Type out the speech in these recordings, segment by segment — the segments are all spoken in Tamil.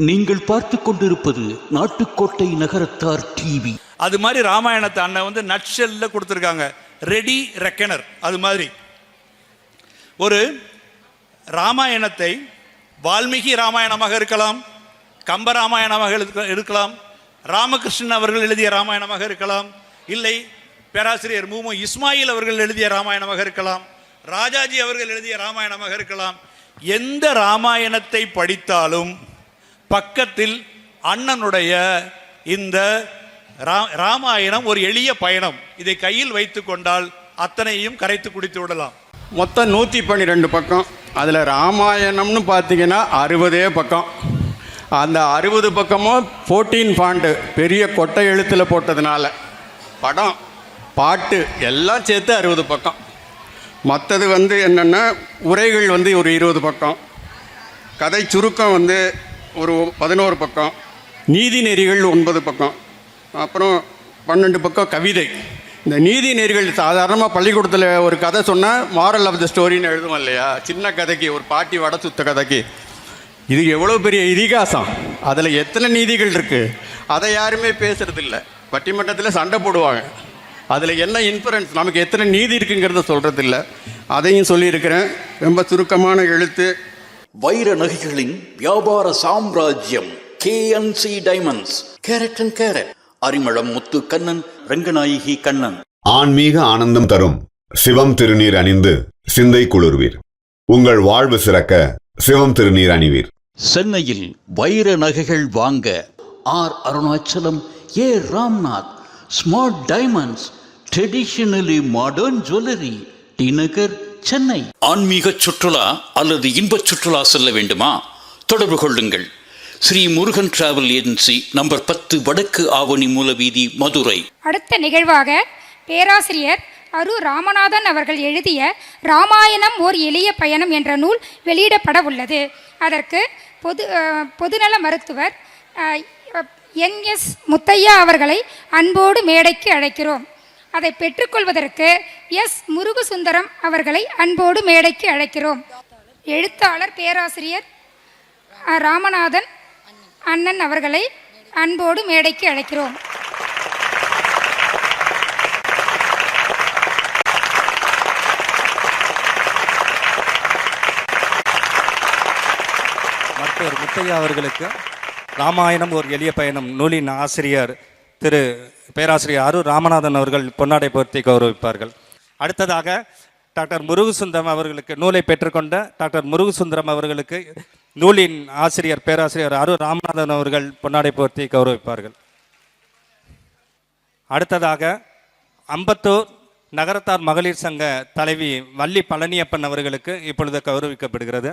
நீங்கள் பார்த்து கொண்டிருப்பது நாட்டுக்கோட்டை நகரத்தார் டிவி. அது மாதிரி ராமாயணத்தை அண்ணன் வந்து நட்ஷெல்ல கொடுத்துருக்காங்க. ரெடி ரெக்கனர் அது மாதிரி. ஒரு ராமாயணத்தை வால்மீகி ராமாயணமாக இருக்கலாம் கம்ப ராமாயணமாக இருக்க- இருக்கலாம் ராமகிருஷ்ணன் அவர்கள் எழுதிய ராமாயணமாக இருக்கலாம் இல்லை பேராசிரியர் மூமு இஸ்மாயில் அவர்கள் எழுதிய ராமாயணமாக இருக்கலாம் ராஜாஜி அவர்கள் எழுதிய ராமாயணமாக இருக்கலாம். எந்த ராமாயணத்தை படித்தாலும் பக்கத்தில் அண்ணனுடைய இந்த ரா- ராமாயணம் ஒரு எளிய பயணம். இதை கையில் வைத்து கொண்டால் அத்தனையும் கரைத்து குடித்து விடலாம். மொத்தம் நூற்றி பன்னிரெண்டு பக்கம். அதில் ராமாயணம்னு பார்த்தீங்கன்னா அறுபதே பக்கம். அந்த அறுபது பக்கமும் ஃபோர்டீன் பாண்டு பெரிய கொட்டை எழுத்தில் போட்டதுனால. படம் பாட்டு எல்லாம் சேர்த்து அறுபது பக்கம். மற்றது வந்து என்னென்னா உரைகள் வந்து ஒரு இருபது பக்கம். கதை சுருக்கம் வந்து ஒரு பதினோரு பக்கம் நீதி நெறிகள் ஒன்பது பக்கம் அப்புறம் பன்னெண்டு பக்கம் கவிதை. இந்த நீதி நெறிகள் சாதாரணமாக பள்ளிக்கூடத்தில் ஒரு கதை சொன்னால் மாரல் ஆஃப் த ஸ்டோரின்னு எழுதுவோம் இல்லையா? சின்ன கதைக்கு ஒரு பாட்டி வட சுத்த கதைக்கு. இது எவ்வளோ பெரிய இதிகாசம். அதில் எத்தனை நீதிகள் இருக்குது அதை யாருமே பேசுறதில்ல. பட்டிமன்றத்தில் சண்டை போடுவாங்க. அதில் என்ன இன்ஃபுரன்ஸ் நமக்கு எத்தனை நீதி இருக்குங்கிறத சொல்கிறதில்ல அதையும் சொல்லியிருக்கிறேன். ரொம்ப சுருக்கமான எழுத்து. வைர நகைகளின் வியாபார சாம்ராஜ்யம் KNC diamonds carat and carat. Arimalam Muthu Kannan Ranganayaki Kannan. ஆன்மீக ஆனந்தம் தரும் சிவம் திருநீர் அணிந்து சிந்தை குளிர்வீர். உங்கள் வாழ்வு சிறக்க சிவம் திருநீர் அணிவீர். சென்னையில் வைர நகைகள் வாங்க R Arunachalam A Ramnath. Smart diamonds traditionally modern jewellery T Nagar Chennai. ஆன்மீக சுற்றுலா அல்லது இன்பச் சுற்றுலா செல்ல வேண்டுமா? தொடர்பு கொள்ளுங்கள். Sri Murugan travel agency number பத்து வடக்கு ஆவணி மூலவீதி மதுரை. அடுத்த நிகழ்வாக பேராசிரியர் அரு ராமநாதன் அவர்கள் எழுதிய ராமாயணம் ஓர் எளிய பயணம் என்ற நூல் வெளியிடப்பட உள்ளது. அதற்கு பொது பொதுநல மருத்துவர் என் எஸ் முத்தையா அவர்களை அன்போடு மேடைக்கு அழைக்கிறோம். அதை பெற்றுக்கொள்வதற்கு எஸ். முருகுசுந்தரம் அவர்களை அன்போடு மேடைக்கு அழைக்கிறோம். எழுத்தாளர் பேராசிரியர் ராமநாதன் அண்ணன் அவர்களை அன்போடு மேடைக்கு அழைக்கிறோம். மற்றொரு முத்தையா அவர்களுக்கு ராமாயணம் ஒரு எளிய பயணம். நூலின் ஆசிரியர் திரு பேராசிரியர் அரு ராமநாதன் அவர்கள் பொன்னாடை பொருத்தி கௌரவிப்பார்கள். அடுத்ததாக டாக்டர் முருகுசுந்தரம் அவர்களுக்கு நூலை பெற்றுக்கொண்ட டாக்டர் முருகுசுந்தரம் அவர்களுக்கு நூலின் ஆசிரியர் பேராசிரியர் அரு ராமநாதன் அவர்கள் பொன்னாடை போர்த்தி கௌரவிப்பார்கள். அடுத்ததாக அம்பத்தூர் நகரத்தார் மகளிர் சங்க தலைவி வள்ளி பழனியப்பன் அவர்களுக்கு இப்பொழுது கௌரவிக்கப்படுகிறது.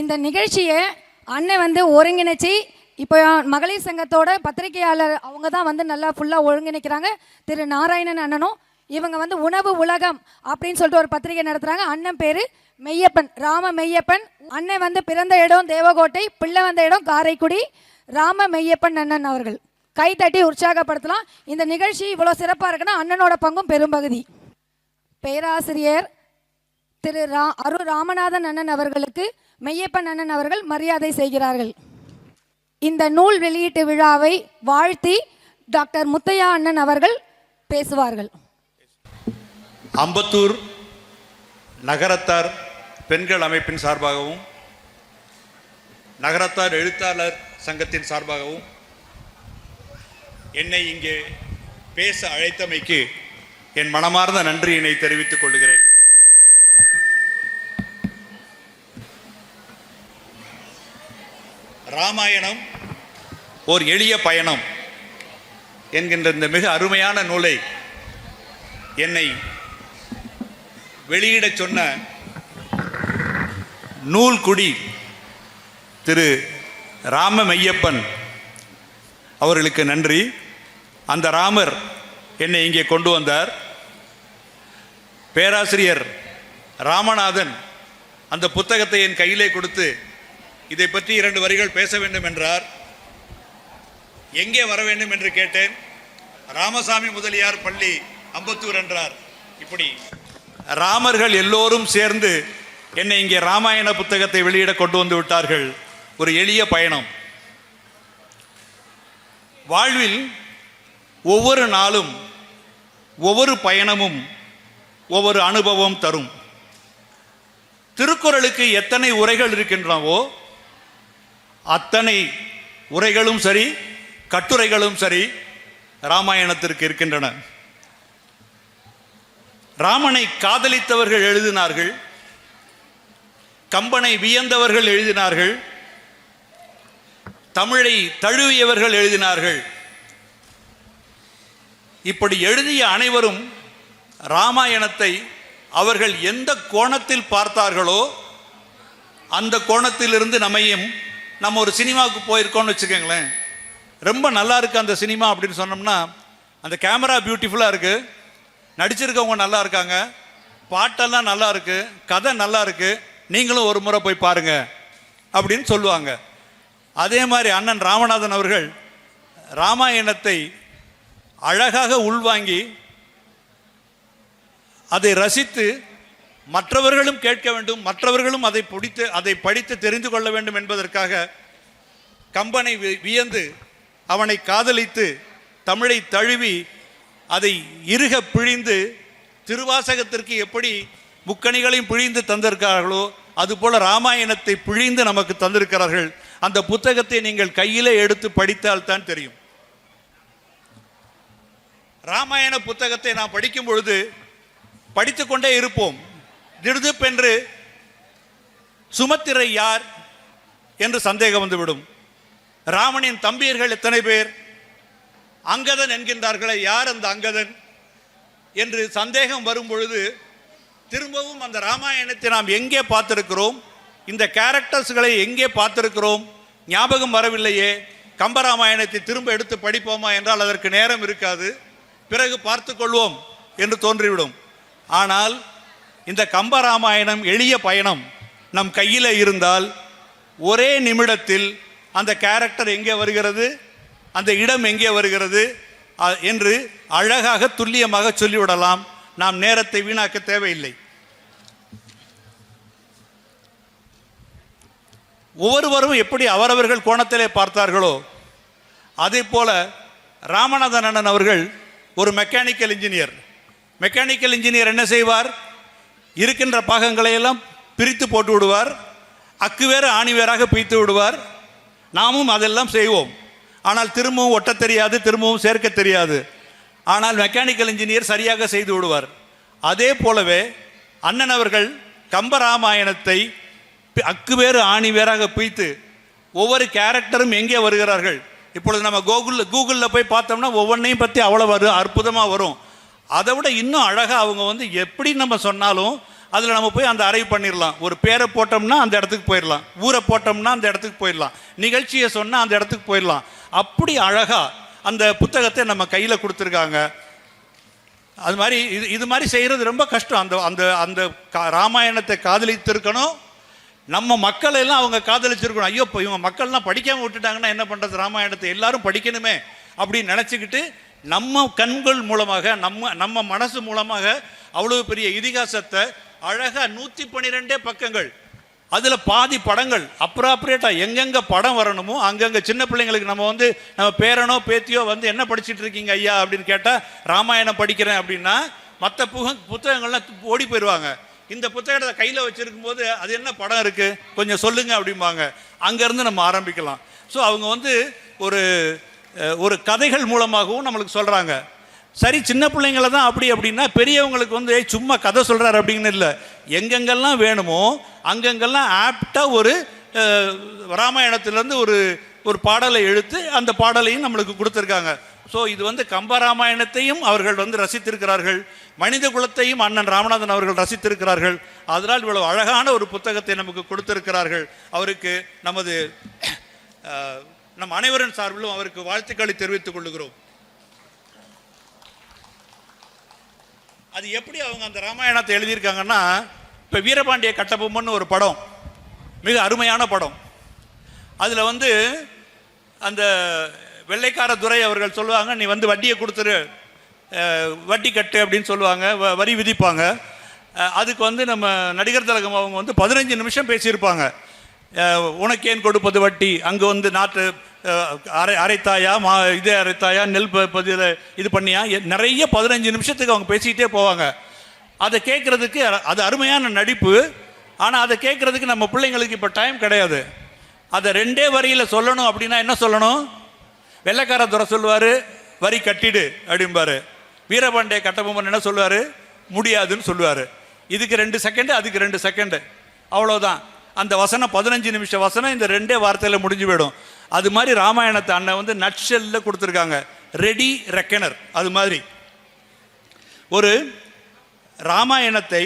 இந்த நிகழ்ச்சியை அண்ணன் வந்து ஒருங்கிணைச்சி இப்போ மகளிர் சங்கத்தோட பத்திரிகையாளர் அவங்க தான் வந்து நல்லா ஃபுல்லாக ஒருங்கிணைக்கிறாங்க. திரு நாராயணன் அண்ணனும் இவங்க வந்து உணவு உலகம் அப்படின்னு சொல்லிட்டு ஒரு பத்திரிகை நடத்துகிறாங்க அண்ணன் பேர் மெய்யப்பன் ராம மெய்யப்பன். அண்ணன் வந்து பிறந்த இடம் தேவகோட்டை பிள்ளை வந்த இடம் காரைக்குடி. ராம மெய்யப்பன் அண்ணன் அவர்கள். கை தட்டி உற்சாகப்படுத்தலாம். இந்த நிகழ்ச்சி இவ்வளோ சிறப்பாக இருக்குன்னா அண்ணனோட பங்கும் பெரும்பகுதி. பேராசிரியர் திரு ரா அரு ராமநாதன் அண்ணன் அவர்களுக்கு மெய்யப்பன் அண்ணன் அவர்கள் மரியாதை செய்கிறார்கள். இந்த நூல் வெளியீட்டு விழாவை வாழ்த்தி டாக்டர் முத்தையா அண்ணன் அவர்கள் பேசுவார்கள். அம்பத்தூர் நகரத்தார் பெண்கள் அமைப்பின் சார்பாகவும் நகரத்தார் எழுத்தாளர் சங்கத்தின் சார்பாகவும் என்னை இங்கே பேச அழைத்தமைக்கு என் மனமார்ந்த நன்றியினை தெரிவித்துக் கொள்கிறேன். ராமாயணம் ஓர் எளிய பயணம் என்கின்ற இந்த மிக அருமையான நூலை என்னை வெளியிடச் சொன்ன நூல்குடி திரு ராம மையப்பன் அவர்களுக்கு நன்றி. அந்த ராமர் என்னை இங்கே கொண்டு வந்தார். பேராசிரியர் ராமநாதன் அந்த புத்தகத்தை என் கையிலே கொடுத்து இதை பற்றி இரண்டு வரிகள் பேச வேண்டும் என்றார். எங்கே வர வேண்டும் என்று கேட்டேன். ராமசாமி முதலியார் பள்ளி அம்பத்தூர் என்றார். இப்படி. ராமர்கள் எல்லோரும் சேர்ந்து என்னை இங்கே ராமாயண புத்தகத்தை வெளியிட கொண்டு வந்து விட்டார்கள். ஒரு எளிய பயணம். வாழ்வில் ஒவ்வொரு நாளும் ஒவ்வொரு பயணமும் ஒவ்வொரு அனுபவம் தரும். திருக்குறளுக்கு எத்தனை உரைகள் இருக்கின்றனவோ அத்தனை உரைகளும் சரி கட்டுரைகளும் சரி ராமாயணத்திற்கு இருக்கின்றன. ராமனை காதலித்தவர்கள் எழுதினார்கள் கம்பனை வியந்தவர்கள் எழுதினார்கள் தமிழை தழுவியவர்கள் எழுதினார்கள். இப்படி எழுதிய அனைவரும் ராமாயணத்தை அவர்கள் எந்த கோணத்தில் பார்த்தார்களோ அந்த கோணத்திலிருந்து நம்மையும் நம்ம ஒரு சினிமாவுக்கு போயிருக்கோம்னு வச்சுக்கோங்களேன். ரொம்ப நல்லா இருக்கு அந்த சினிமா அப்படின்னு சொன்னோம்னா அந்த கேமரா பியூட்டிஃபுல்லாக இருக்கு. நடிச்சிருக்கவங்க நல்லா இருக்காங்க. பாட்டெல்லாம் நல்லா இருக்கு. கதை நல்லா இருக்கு. நீங்களும் ஒரு முறை போய் பாருங்க அப்படின்னு சொல்லுவாங்க. அதே மாதிரி அண்ணன் ராமநாதன் அவர்கள் ராமாயணத்தை அழகாக உள்வாங்கி அதை ரசித்து மற்றவர்களும் கேட்க வேண்டும் மற்றவர்களும் அதை பிடித்து அதை படித்து தெரிந்து கொள்ள வேண்டும் என்பதற்காக கம்பனை வி- வியந்து அவனை காதலித்து தமிழை தழுவி அதை இறுக பிழிந்து திருவாசகத்திற்கு எப்படி முக்கணிகளையும் பிழிந்து தந்திருக்கிறார்களோ அதுபோல ராமாயணத்தை பிழிந்து நமக்கு தந்திருக்கிறார்கள். அந்த புத்தகத்தை நீங்கள் கையிலே எடுத்து படித்தால் தான் தெரியும். ராமாயண புத்தகத்தை நாம் படிக்கும் பொழுது படித்துக்கொண்டே இருப்போம். திடுதிப்பென்று சுமத்திரை யார் என்று சந்தேகம் வந்துவிடும். ராமனின் தம்பியர்கள் எத்தனை பேர்? அங்கதன் என்கின்றார்களே யார் அந்த அங்கதன்? என்று சந்தேகம் வரும் பொழுது திரும்பவும் அந்த ராமாயணத்தை நாம் எங்கே பார்த்திருக்கிறோம்? இந்த கேரக்டர்ஸ்களை எங்கே பார்த்திருக்கிறோம்? ஞாபகம் வரவில்லையே. கம்பராமாயணத்தை திரும்ப எடுத்து படிப்போமா என்றால் அதற்கு நேரம் இருக்காது. பிறகு பார்த்து கொள்வோம் என்று தோன்றிவிடும். ஆனால் இந்த கம்பராமாயணம் எளிய பயணம். நம் கையில் இருந்தால் ஒரே நிமிடத்தில் அந்த கேரக்டர் எங்கே வருகிறது? அந்த இடம் எங்கே வருகிறது? அ- என்று அழகாக துல்லியமாக சொல்லிவிடலாம். நாம் நேரத்தை வீணாக்க தேவையில்லை. ஒவ்வொருவரும் எப்படி அவரவர்கள் கோணத்திலே பார்த்தார்களோ அதே போல ராமநாதன் அண்ணன் அவர்கள் ஒரு மெக்கானிக்கல் இன்ஜினியர் மெக்கானிக்கல் இன்ஜினியர் என்ன செய்வார்? இருக்கின்ற பாகங்களை எல்லாம் பிரித்து போட்டு விடுவார் அக்கு வேறு ஆணி வேறாக பிரித்து விடுவார். நாமும் அதெல்லாம் செய்வோம். ஆனால் திரும்பவும் ஒட்ட தெரியாது திரும்பவும் சேர்க்க தெரியாது. ஆனால் மெக்கானிக்கல் இன்ஜினியர் சரியாக செய்து விடுவார். அதே போலவே அண்ணன் அவர்கள் கம்பராமாயணத்தை அக்கு வேறு ஆணி வேறாக பிய்த்து ஒவ்வொரு கேரக்டரும் எங்கே வருகிறார்கள்? இப்பொழுது நம்ம கூகுளில் கூகுளில் போய் பார்த்தோம்னா ஒவ்வொன்றையும் பற்றி அவ்வளோ வரும் அற்புதமாக வரும். அதை விட இன்னும் அழகாக அவங்க வந்து எப்படி நம்ம சொன்னாலும் அதில் நம்ம போய் அந்த அறைவு பண்ணிடலாம் ஒரு பேரை போட்டோம்னா அந்த இடத்துக்கு போயிடலாம் ஊரை போட்டோம்னா அந்த இடத்துக்கு போயிடலாம் நிகழ்ச்சியை சொன்னால் அந்த இடத்துக்கு போயிடலாம் அப்படி அழகாக அந்த புத்தகத்தை நம்ம கையில் கொடுத்துருக்காங்க. அது மாதிரி இது இது மாதிரி செய்கிறது ரொம்ப கஷ்டம். அந்த அந்த அந்த கா- ராமாயணத்தை காதலித்திருக்கணும். நம்ம மக்கள் எல்லாம் அவங்க காதலிச்சிருக்கணும். ஐயோ இப்போ இவங்க மக்கள்லாம் படிக்காமல் விட்டுட்டாங்கன்னா என்ன பண்ணுறது ராமாயணத்தை எல்லாரும் படிக்கணுமே அப்படின்னு நினச்சிக்கிட்டு நம்ம கண்கள் மூலமாக நம்ம நம்ம மனசு மூலமாக அவ்வளவு பெரிய இதிகாசத்தை அழகாக நூற்றி பன்னிரெண்டே பக்கங்கள் அதில் பாதி படங்கள் அப்ராப்ரியேட்டாக எங்கெங்கே படம் வரணுமோ அங்கங்கே சின்ன பிள்ளைங்களுக்கு நம்ம வந்து நம்ம பேரனோ பேத்தியோ வந்து என்ன படிச்சுட்டு இருக்கீங்க ஐயா அப்படின்னு கேட்டால் ராமாயணம் படிக்கிறேன் அப்படின்னா மற்ற புக புத்தகங்கள்லாம் ஓடி போயிடுவாங்க இந்த புத்தகத்தை கையில் வச்சுருக்கும் போது அது என்ன படம் இருக்குது கொஞ்சம் சொல்லுங்கள் அப்படிம்பாங்க. அங்கேருந்து நம்ம ஆரம்பிக்கலாம். ஸோ அவங்க வந்து ஒரு ஒரு கதைகள் மூலமாகவும் நம்மளுக்கு சொல்கிறாங்க சரி சின்ன பிள்ளைங்கள தான் அப்படி அப்படின்னா பெரியவங்களுக்கு வந்து "ஏய், சும்மா கதை சொல்கிறார் அப்படின்னு இல்லை. எங்கெங்கெல்லாம் வேணுமோ அங்கங்கெல்லாம் ஆப்டாக ஒரு ராமாயணத்துலேருந்து ராமாயணத்திலேருந்து ஒரு ஒரு பாடலை எழுத்து அந்த பாடலையும் நம்மளுக்கு கொடுத்துருக்காங்க. ஸோ இது வந்து கம்பராமாயணத்தையும் அவர்கள் வந்து ரசித்திருக்கிறார்கள். மனித குலத்தையும் அண்ணன் ராமநாதன் அவர்கள் ரசித்திருக்கிறார்கள். அதனால் இவ்வளவு அழகான ஒரு புத்தகத்தை நமக்கு கொடுத்திருக்கிறார்கள். அவருக்கு நமது நம் அனைவரின் சார்பிலும் அவருக்கு வாழ்த்துக்களை தெரிவித்துக் கொள்கிறோம் அது எப்படி அவங்க அந்த ராமாயணத்தை எழுதியிருக்காங்கன்னா இப்போ வீரபாண்டிய கட்டபொம்மன் ஒரு படம் மிக அருமையான படம். அதில் வந்து அந்த வெள்ளைக்கார துறை அவர்கள் சொல்லுவாங்க நீ வந்து வட்டியை கொடுத்துரு வட்டி கட்டு அப்படின்னு சொல்லுவாங்க வ- வரி விதிப்பாங்க. அதுக்கு வந்து நம்ம நடிகர் திலகம் அவங்க வந்து பதினஞ்சு நிமிஷம் பேசியிருப்பாங்க. உனக்கேன் கொடுப்பது வட்டி அங்கே வந்து நாட்டு அரை அரைத்தாயா மா இது அரைத்தாயா நெல் பதில இது பண்ணியா? எ- நிறைய பதினஞ்சு நிமிஷத்துக்கு அவங்க பேசிக்கிட்டே போவாங்க. அதை கேட்குறதுக்கு அது அருமையான நடிப்பு. ஆனால் அதை கேட்குறதுக்கு நம்ம பிள்ளைங்களுக்கு இப்போ டைம் கிடையாது. அதை ரெண்டே வரியில் சொல்லணும் அப்படின்னா என்ன சொல்லணும்? வெள்ளைக்கார துறை சொல்லுவார் வரி கட்டிடு அப்படிம்பாரு. வீரபாண்டிய கட்டபொம்மன் என்ன சொல்லுவார்? முடியாதுன்னு சொல்லுவார். இதுக்கு ரெண்டு செகண்டு அதுக்கு ரெண்டு செகண்டு அவ்வளோதான் அந்த வசனம் பதினஞ்சு நிமிஷம் வசனம் இந்த ரெண்டே வார்த்தையில் முடிஞ்சு போயிடும். அது மாதிரி ராமாயணத்தை அண்ணன் வந்து நட்ஷெல்ல கொடுத்துருக்காங்க. Ready reckoner. அது மாதிரி. ஒரு ராமாயணத்தை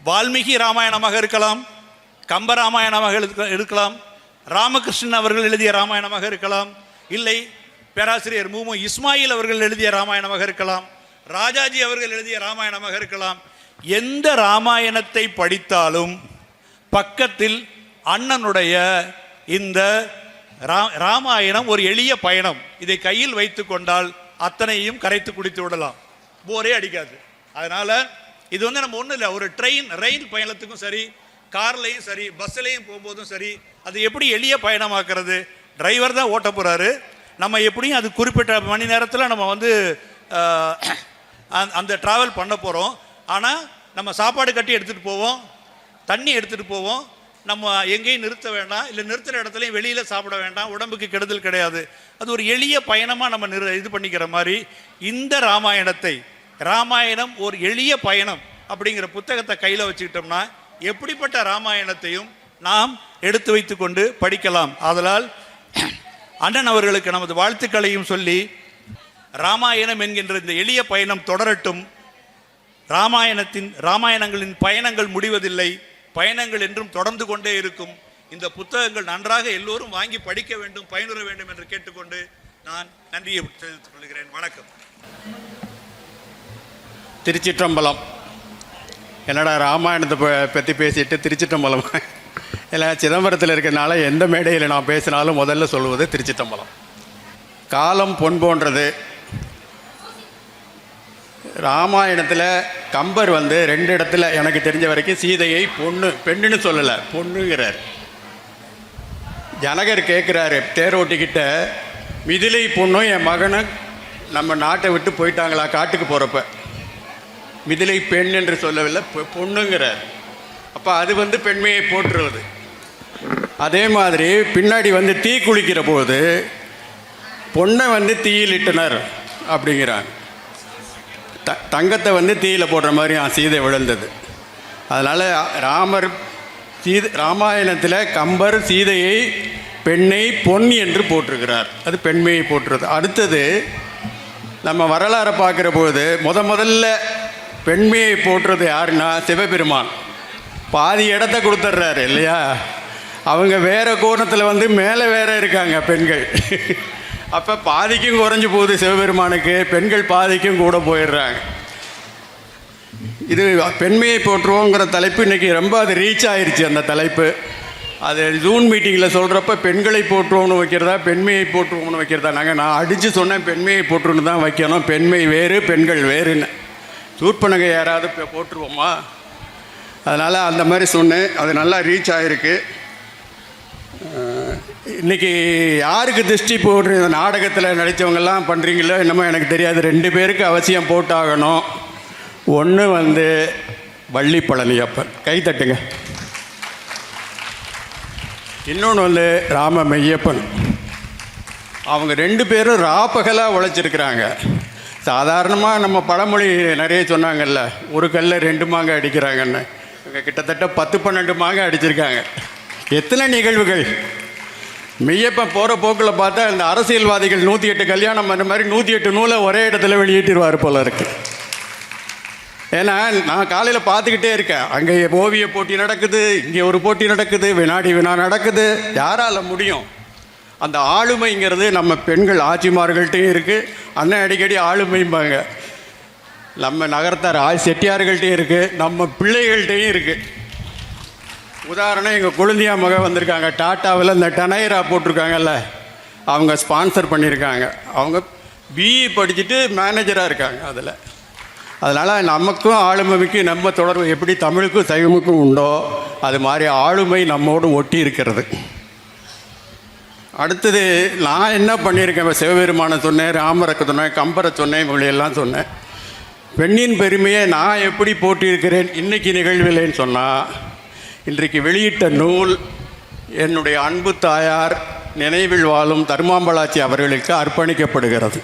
வால்மீகி ராமாயணமாக இருக்கலாம் கம்ப ராமாயணமாக இருக்கலாம் ராமகிருஷ்ணன் அவர்கள் எழுதிய ராமாயணமாக இருக்கலாம் இல்லை பேராசிரியர் மூமு இஸ்மாயில் அவர்கள் எழுதிய ராமாயணமாக இருக்கலாம் ராஜாஜி அவர்கள் எழுதிய ராமாயணமாக இருக்கலாம். எந்த ராமாயணத்தை படித்தாலும் பக்கத்தில் அண்ணனுடைய இந்த ராமாயணம் ஒரு எளிய பயணம். இதை கையில் வைத்து கொண்டால் அத்தனையும் கரைத்து குடித்து விடலாம். போரே அடிக்காது. அதனால இது வந்து நம்ம ஒன்றும் இல்லை. ஒரு ட்ரெயின் ரயில் பயணத்துக்கும் சரி கார்லையும் சரி பஸ்ஸுலையும் போகும்போதும் சரி அது எப்படி எளிய பயணமாக்குறது? டிரைவர் தான் ஓட்ட போகிறாரு நம்ம எப்படியும் அது குறிப்பிட்ட மணி நேரத்தில் நம்ம வந்து அந்த- அந்த ட்ராவல் பண்ண போகிறோம் ஆனால் நம்ம சாப்பாடு கட்டி எடுத்துகிட்டு போவோம். தண்ணி எடுத்துகிட்டு போவோம். நம்ம எங்கேயும் நிறுத்த வேண்டாம் இல்லை நிறுத்துகிற இடத்துலையும் வெளியில் சாப்பிட வேண்டாம் உடம்புக்கு கெடுதல் கிடையாது. அது ஒரு எளிய பயணமாக நம்ம நிறு இது பண்ணிக்கிற மாதிரி இந்த ராமாயணத்தை ராமாயணம் ஒரு எளிய பயணம் அப்படிங்கிற புத்தகத்தை கையில் வச்சுக்கிட்டோம்னா எப்படிப்பட்ட ராமாயணத்தையும் நாம் எடுத்து வைத்துக்கொண்டு படிக்கலாம். ஆதலால் அண்ணன் அவர்களுக்கு நமது வாழ்த்துக்களையும் சொல்லி ராமாயணம் என்கின்ற இந்த எளிய பயணம் தொடரட்டும். ராமாயணத்தின் ராமாயணங்களின் பயணங்கள் முடிவதில்லை. பயணங்கள் என்றும் தொடர்ந்து கொண்டே இருக்கும். இந்த புத்தகங்கள் நன்றாக எல்லோரும் வாங்கி படிக்க வேண்டும் பயனுற வேண்டும் என்று கேட்டுக்கொண்டு நான் நன்றியை தெரிவித்துக் கொள்கிறேன். வணக்கம். திருச்சிற்றம்பலம். என்னடா ராமாயணத்தை பற்றி பேசிட்டு திருச்சிற்றம்பலம். இல்லை சிதம்பரத்தில் இருக்கிறனால எந்த மேடையில் நான் பேசினாலும் முதல்ல சொல்லுவது திருச்சிற்றம்பலம். காலம் பொன் போன்றது. ராமாயணத்தில் கம்பர் வந்து ரெண்டு இடத்துல எனக்கு தெரிஞ்ச வரைக்கும் சீதையை பொண்ணு பெண்ணுன்னு சொல்லலை பொண்ணுங்கிறார். ஜனகர் கேட்குறாரு தேரோட்டிக்கிட்ட மிதிலை பொண்ணும் என் மகனும் நம்ம நாட்டை விட்டு போயிட்டாங்களா காட்டுக்கு போகிறப்ப மிதிலை பெண் என்று சொல்லவில்லை பொ- பொண்ணுங்கிறார். அப்போ அது வந்து பெண்மையை போற்றுவது. அதே மாதிரி பின்னாடி வந்து தீ குளிக்கிற போது பொண்ணை வந்து தீயில் இட்டனர் அப்படிங்கிறாங்க. த தங்கத்தை வந்து தீயில போடுற மாதிரி ஆ, சீதை விழுந்தது. அதனால் ராமர் சீத ராமாயணத்தில் கம்பர் சீதையை பெண்ணை பொன் என்று போட்டிருக்கிறார் அது பெண்மையை போட்டுறது அடுத்தது நம்ம வரலாறை பார்க்குற போது முத முதல்ல பெண்மையை போட்டுறது யாருன்னா சிவபெருமான். பாதி இடத்த கொடுத்துட்றாரு இல்லையா? அவங்க வேறு கோணத்தில் வந்து மேலே வேற இருக்காங்க பெண்கள். அப்போ பாதிக்கும் குறைஞ்சி போகுது சிவபெருமானுக்கு. பெண்கள் பாதிக்கும் கூட போயிடுறாங்க. இது பெண்மையை போற்றுவோங்கிற தலைப்பு இன்றைக்கி ரொம்ப அது ரீச் ஆயிடுச்சு அந்த தலைப்பு. அது ஜூன் மீட்டிங்கில் சொல்கிறப்ப பெண்களை போற்றுவோம்னு வைக்கிறதா பெண்மையை போற்றுவோம்னு வைக்கிறதா? நாங்கள் நான் அடித்து சொன்னேன் பெண்மையை போற்றுன்னு தான் வைக்கணும். பெண்மை வேறு பெண்கள் வேறுன்னு. சூர்பனகை யாராவது இப்போ போட்டுருவோமா அதனால் அந்த மாதிரி சொன்னேன். அது நல்லா ரீச் ஆகிருக்கு இன்னைக்கு யாருக்கு திருஷ்டி போடுற நாடகத்தில் நடித்தவங்கெல்லாம் பண்ணுறீங்களோ என்னமோ எனக்கு தெரியாது. ரெண்டு பேருக்கு அவசியம் போட்டாகணும். ஒன்று வந்து வள்ளி பழனியப்பன். கை தட்டுங்க. இன்னொன்று வந்து ராம மெய்யப்பன் அவங்க ரெண்டு பேரும் ராப்பகலாக உழைச்சிருக்கிறாங்க. சாதாரணமாக நம்ம பழமொழி நிறைய சொன்னாங்கல்ல ஒரு கல்ல ரெண்டு மாங்க அடிக்கிறாங்கன்னு. இவங்க கிட்டத்தட்ட பத்து பன்னெண்டு மாங்க அடிச்சிருக்காங்க. எத்தனை நிகழ்வுகள்? மெய்யப்பன் போகிற போக்கில் பார்த்தா இந்த அரசியல்வாதிகள் நூற்றி எட்டு கல்யாணம் பண்ணுற மாதிரி நூற்றி எட்டு நூலை ஒரே இடத்துல வெளியிட்டிருவார் போல இருக்கு. ஏன்னா நான் காலையில் பார்த்துக்கிட்டே இருக்கேன். அங்கே ஓவிய போட்டி நடக்குது இங்கே ஒரு போட்டி நடக்குது வினாடி வினா நடக்குது. யாரால் முடியும்? அந்த ஆளுமைங்கிறது நம்ம பெண்கள் ஆட்சிமார்கள்ட்டையும் இருக்குது அண்ணன் அடிக்கடி ஆளுமைம்பாங்க. நம்ம நகரத்தார் ஆ செட்டியார்கள்ட்டையும் இருக்குது நம்ம பிள்ளைகள்கிட்டையும் இருக்குது உதாரணம் எங்கள் குழந்தையா மக வந்திருக்காங்க. டாட்டாவில் இந்த டனைரா போட்டிருக்காங்கல்ல. அவங்க ஸ்பான்சர் பண்ணியிருக்காங்க. அவங்க பிஇ படிச்சுட்டு மேனேஜராக இருக்காங்க அதில். அதனால் நமக்கும் ஆளுமைக்கு நம்ம தொடர்பு எப்படி தமிழுக்கும் சைவமுக்கும் உண்டோ அது மாதிரி ஆளுமை நம்மோடு ஒட்டி இருக்கிறது. அடுத்தது நான் என்ன பண்ணியிருக்கேன்? சிவபெருமானை சொன்னேன் ராமரக்க சொன்னேன் கம்பரை சொன்னேன் இவங்களையெல்லாம் சொன்னேன். பெண்ணின் பெருமையை நான் எப்படி போட்டியிருக்கிறேன்? இன்றைக்கி நிகழ்வில்லைன்னு சொன்னால் இன்றைக்கு வெளியிட்ட நூல் என்னுடைய அன்பு தாயார் நினைவில் வாழும் தர்மாம்பலாச்சி அவர்களுக்கு அர்ப்பணிக்கப்படுகிறது.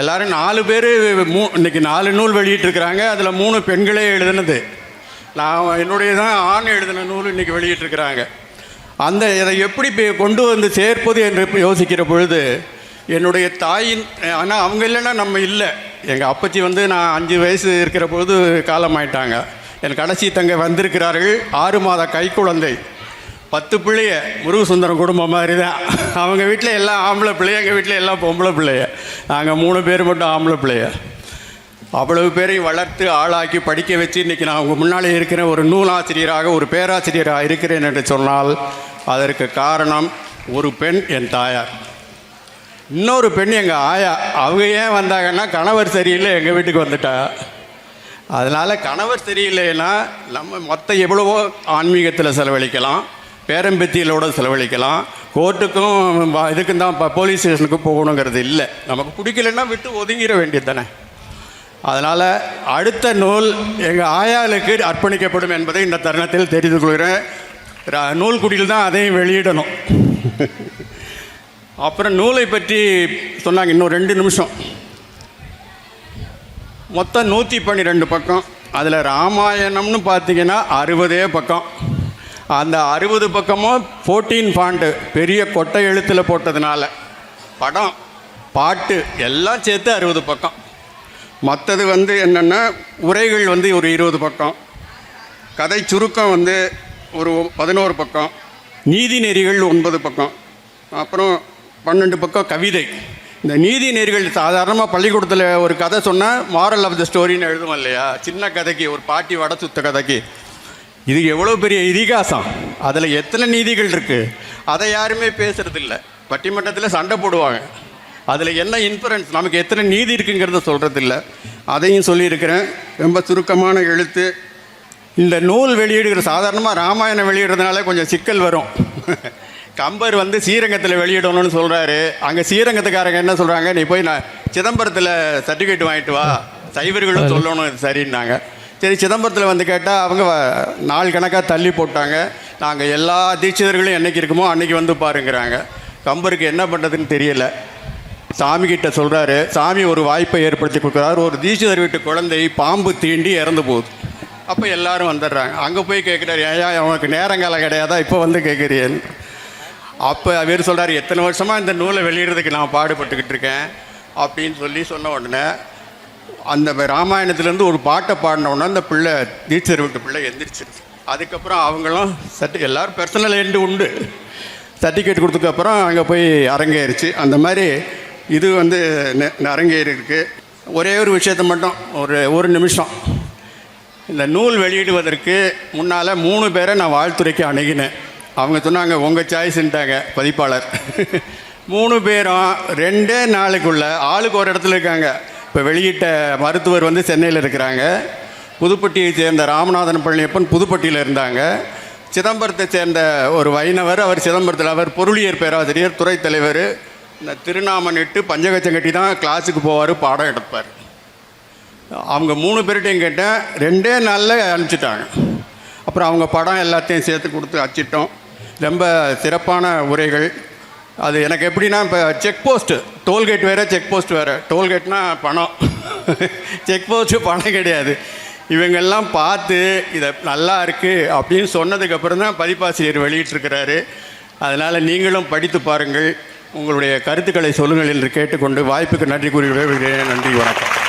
எல்லாரும் நாலு பேர் மூ இன்னைக்கு நாலு நூல் வெளியிட்டிருக்கிறாங்க. அதில் மூணு பெண்களே எழுதுனது. நான் என்னுடைய தான் ஆண் எழுதின நூல் இன்றைக்கி வெளியிட்டிருக்கிறாங்க. அந்த இதை எப்படி கொண்டு வந்து சேர்ப்பது என்று யோசிக்கிற பொழுது என்னுடைய தாயின் ஆனால் அவங்க இல்லைன்னா நம்ம இல்லை. எங்கள் அப்பச்சி வந்து நான் அஞ்சு வயசு இருக்கிற பொழுது காலமாயிட்டாங்க. என் கடைசி தங்கை வந்திருக்கிறார்கள். ஆறு மாத கைக்குழந்தை பத்து பிள்ளைய முருகசுந்தரம் குடும்பம் மாதிரி தான் அவங்க வீட்டில் எல்லாம் ஆம்பளை பிள்ளைய எங்கள் வீட்டில் எல்லாம் பொம்பளை பிள்ளைய. நாங்கள் மூணு பேர் மட்டும் ஆம்பளை பிள்ளைய. அவ்வளவு பேரையும் வளர்த்து ஆளாக்கி படிக்க வச்சு இன்றைக்கி நான் உங்கள் முன்னாலே இருக்கிற ஒரு நூலாசிரியராக ஒரு பேராசிரியராக இருக்கிறேன் என்று சொன்னால் அதற்கு காரணம் ஒரு பெண் என் தாயார். இன்னொரு பெண் எங்கள் ஆயா. அவங்க ஏன் வந்தாங்கன்னா கணவர் சரியில்லை எங்கள் வீட்டுக்கு வந்துட்டா. அதனால் கணவர் சரியில்லைன்னா நம்ம மொத்த எவ்வளவோ ஆன்மீகத்தில் செலவழிக்கலாம் பேரம்பத்தியிலோட செலவழிக்கலாம் கோர்ட்டுக்கும் இதுக்கும் தான் இப்போ போலீஸ் ஸ்டேஷனுக்கும் போகணுங்கிறது இல்லை. நமக்கு பிடிக்கலன்னா விட்டு ஒதுங்கிட வேண்டியது தானே. அதனால் அடுத்த நூல் எங்கள் ஆயாளுக்கு அர்ப்பணிக்கப்படும் என்பதை இந்த தருணத்தில் தெரிந்து கொள்கிறேன். நூல்குடியில் தான் அதையும் வெளியிடணும். அப்புறம் நூலை பற்றி சொன்னாங்க இன்னும் ரெண்டு நிமிஷம். மொத்தம் நூற்றி பன்னிரெண்டு பக்கம். அதில் ராமாயணம்னு பார்த்தீங்கன்னா அறுபதே பக்கம். அந்த அறுபது பக்கமும் ஃபோர்டீன் பாண்டு பெரிய கொட்டை எழுத்தில் போட்டதுனால. படம் பாட்டு எல்லாம் சேர்த்து அறுபது பக்கம். மற்றது வந்து என்னென்னா உரைகள் வந்து ஒரு இருபது பக்கம். கதை சுருக்கம் வந்து ஒரு பதினோரு பக்கம். நீதி நெறிகள் ஒன்பது பக்கம். அப்புறம் பன்னெண்டு பக்கம் கவிதை. இந்த நீதி நெறிகள் சாதாரணமாக பள்ளிக்கூடத்தில் ஒரு கதை சொன்னால் மாரல் ஆஃப் த ஸ்டோரின்னு எழுதுவோம் இல்லையா? சின்ன கதைக்கு ஒரு பாட்டி வட சுத்த கதைக்கு. இது எவ்வளோ பெரிய இதிகாசம்? அதில் எத்தனை நீதிகள் இருக்குது அதை யாருமே பேசுறதில்ல. பட்டிமன்றத்தில் சண்டை போடுவாங்க. அதில் என்ன இன்ஃபரன்ஸ் நமக்கு எத்தனை நீதி இருக்குங்கிறத சொல்கிறதில்ல அதையும் சொல்லியிருக்கிறேன். ரொம்ப சுருக்கமான எழுத்து. இந்த நூல் வெளியிடுகிற சாதாரணமாக ராமாயணம் வெளியிடுறதுனால கொஞ்சம் சிக்கல் வரும். கம்பர் வந்து ஸ்ரீரங்கத்தில் வெளியிடணும்னு சொல்கிறாரு அங்கே ஸ்ரீரங்கத்துக்காரங்க என்ன சொல்கிறாங்க நீ போய் நான் சிதம்பரத்தில் சர்டிஃபிகேட் வாங்கிட்டு வா. சைவர்களும் சொல்லணும் இது சரின்னாங்க. சரி சிதம்பரத்தில் வந்து கேட்டால் அவங்க நாள் கணக்காக தள்ளி போட்டாங்க. நாங்கள் எல்லா தீட்சிதர்களும் என்னைக்கு இருக்குமோ அன்னைக்கு வந்து பாருங்கிறாங்க. கம்பருக்கு என்ன பண்ணுறதுன்னு தெரியல. சாமி கிட்ட சொல்கிறாரு சாமி ஒரு வாய்ப்பை ஏற்படுத்தி கொடுக்குறாரு. ஒரு தீட்சிதர் வீட்டு குழந்தை பாம்பு தீண்டி இறந்து போகுது. அப்போ எல்லாரும் வந்துடுறாங்க. அங்கே போய் கேட்குறாரு ஏயா அவனுக்கு நேரங்காலம் கிடையாதா? இப்போ வந்து கேட்குறியேன்னு அப்போ அவர் சொல்கிறார் எத்தனை வருஷமாக இந்த நூலை வெளியிடுறதுக்கு நான் பாடுபட்டுக்கிட்டு இருக்கேன்? அப்படின்னு சொல்லி சொன்ன உடனே அந்த ராமாயணத்துலேருந்து ஒரு பாட்டை பாடின உடனே அந்த பிள்ளை டீச்சர் விட்டு பிள்ளை எந்திரிச்சிருச்சு. அதுக்கப்புறம் அவங்களும் சர்டி எல்லோரும் பர்சனல் எண்டு உண்டு. சர்டிஃபிகேட் கொடுத்ததுக்கப்புறம் அங்கே போய் அரங்கேறிச்சு. அந்த மாதிரி இது வந்து நெ- அரங்கேறி இருக்குது ஒரே ஒரு விஷயத்தை மட்டும் ஒரு ஒரு நிமிஷம். இந்த நூல் வெளியிடுவதற்கு முன்னால் மூணு பேரை நான் வாழ்த்துறைக்கு அணுகினேன். அவங்க சொன்னாங்க உங்கள் சாய்ஸ்ன்ட்டாங்க பதிப்பாளர். மூணு பேரும் ரெண்டே நாளுக்குள்ள ஆளுக்கு ஒரு இடத்துல இருக்காங்க. இப்போ வெளியிட்ட மருத்துவர் வந்து சென்னையில் இருக்கிறாங்க. புதுப்பட்டியை சேர்ந்த ராமநாதன் பழனியப்பன் புதுப்பட்டியில் இருந்தாங்க. சிதம்பரத்தை சேர்ந்த ஒரு வைணவர் அவர் சிதம்பரத்தில் அவர் பொருளியர் பேராசிரியர் துறை தலைவர். இந்த திருநாமனிட்டு பஞ்சகச்சம் கட்டி தான் கிளாஸுக்கு போவார் பாடம் எடுப்பார். அவங்க மூணு பேர்கிட்டையும் கேட்டேன் ரெண்டே நாளில் அனுப்பிச்சிட்டாங்க. அப்புறம் அவங்க படம் எல்லாத்தையும் சேர்த்து கொடுத்து அச்சிட்டோம். ரொம்ப சிறப்பான உரைகள். அது எனக்கு எப்படின்னா இப்போ செக் போஸ்ட்டு டோல்கேட் வேறு செக் போஸ்ட் வேறு. டோல்கேட்னால் பணம். செக் போஸ்ட்டு பணம் கிடையாது. இவங்கெல்லாம் பார்த்து இதை நல்லா இருக்குது அப்படின்னு சொன்னதுக்கப்புறம் தான் பதிப்பாசிரியர் வெளியிட்டிருக்கிறாரு. அதனால் நீங்களும் படித்து பாருங்கள். உங்களுடைய கருத்துக்களை சொல்லுங்கள் என்று கேட்டுக்கொண்டு வாய்ப்புக்கு நன்றி கூறி விடைபெறுகிறேன். நன்றி வணக்கம்.